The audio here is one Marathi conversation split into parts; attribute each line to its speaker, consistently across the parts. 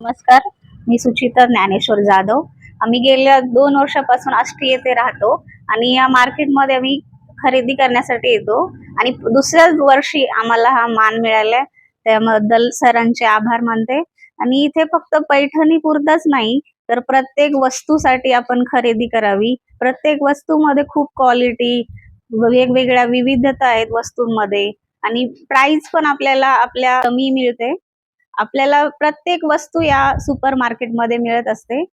Speaker 1: नमस्कार मी सुचिता ज्ञानेश्वर जाधव. आम्ही गेल्या दोन वर्षापासून आष्टी येथे राहतो आणि या मार्केटमध्ये आम्ही खरेदी करण्यासाठी येतो. आणि दुसऱ्याच वर्षी आम्हाला हा मान मिळालाय त्याबद्दल सरांचे आभार मानते. आणि इथे फक्त पैठणी पुरताच नाही तर प्रत्येक वस्तूसाठी आपण खरेदी करावी. प्रत्येक वस्तूमध्ये खूप क्वालिटी वेगवेगळ्या विविधता आहेत वस्तूंमध्ये. आणि प्राइस पण आपल्याला आपल्या कमी मिळते. आपल्याला प्रत्येक वस्तू या सुपर मार्केटमध्ये मिळत असते.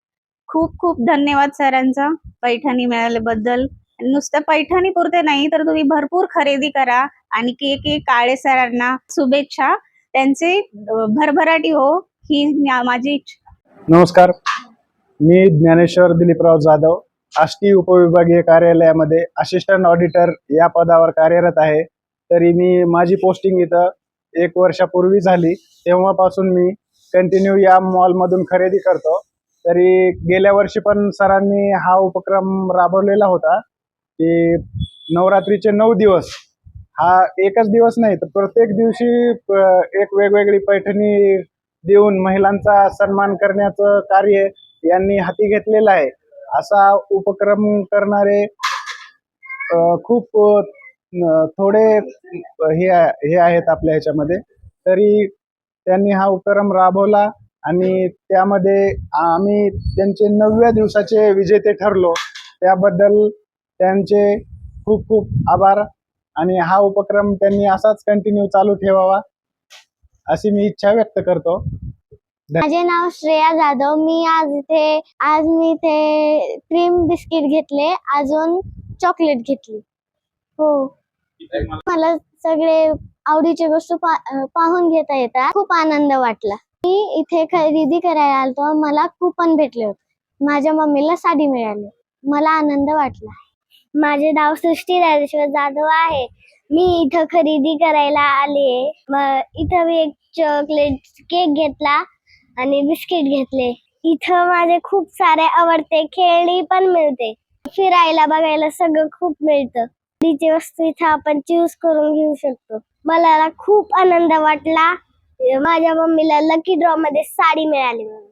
Speaker 1: खूप खूप धन्यवाद सरांचा पैठणी मिळाल्याबद्दल. आणि नुसतं पैठणी पुरते नाही तर तुम्ही भरपूर खरेदी करा. आणि के के काळे सरांना शुभेच्छा. त्यांचे भरभराटी हो ही माझी इच्छा.
Speaker 2: नमस्कार. मी ज्ञानेश्वर दिलीपराव जाधव आष्टी उपविभागीय कार्यालयामध्ये असिस्टंट ऑडिटर या पदावर कार्यरत आहे. तरी मी माझी पोस्टिंग इथं एक वर्षापूर्वी झाली तेव्हापासून मी कंटिन्यू या मॉलमधून खरेदी करतो. तरी गेल्या वर्षी पण सरांनी हा उपक्रम राबवलेला होता की नवरात्रीचे नऊ दिवस. हा एकच दिवस नाही तर प्रत्येक दिवशी प- एक वेगवेगळी पैठणी देऊन महिलांचा सन्मान करण्याचं कार्य यांनी हाती घेतलेलं आहे. असा उपक्रम करणारे खूप थोडे हे हे आहेत आपल्या ह्याच्यामध्ये. तरी त्यांनी हा उपक्रम राबवला आणि त्यामध्ये आम्ही त्यांचे नवव्या दिवसाचे विजेते ठरलो. त्याबद्दल त्यांचे खूप खूप आभार आणि हा उपक्रम त्यांनी असाच कंटिन्यू चालू ठेवावा अशी मी इच्छा व्यक्त करतो.
Speaker 3: माझे नाव श्रेया जाधव. मी आज इथे आज मी इथे क्रीम बिस्किट घेतले. अजून चॉकलेट घेतली. हो. मला सगळे आवडीचे अं, पाहून घेता येतात. खूप आनंद वाटला. मी इथे खरेदी करायला आलतो. मला कुपन भेटले होते. माझ्या मम्मीला साडी मिळाली. मला आनंद वाटला. माझे नाव सृष्टी राजेश्वर जाधव आहे. मी इथं खरेदी करायला आले इथं मी एक चॉकलेट केक घेतला आणि बिस्किट घेतले. इथं माझे खूप सारे आवडते खेळणी पण मिळते. फिरायला बघायला सगळं खूप मिळतं. आवडीची वस्तू इथं आपण चूज करून घेऊ शकतो. मला खूप आनंद वाटला. माझ्या मम्मीला लकी ड्रॉ मध्ये साडी मिळाली म्हणून.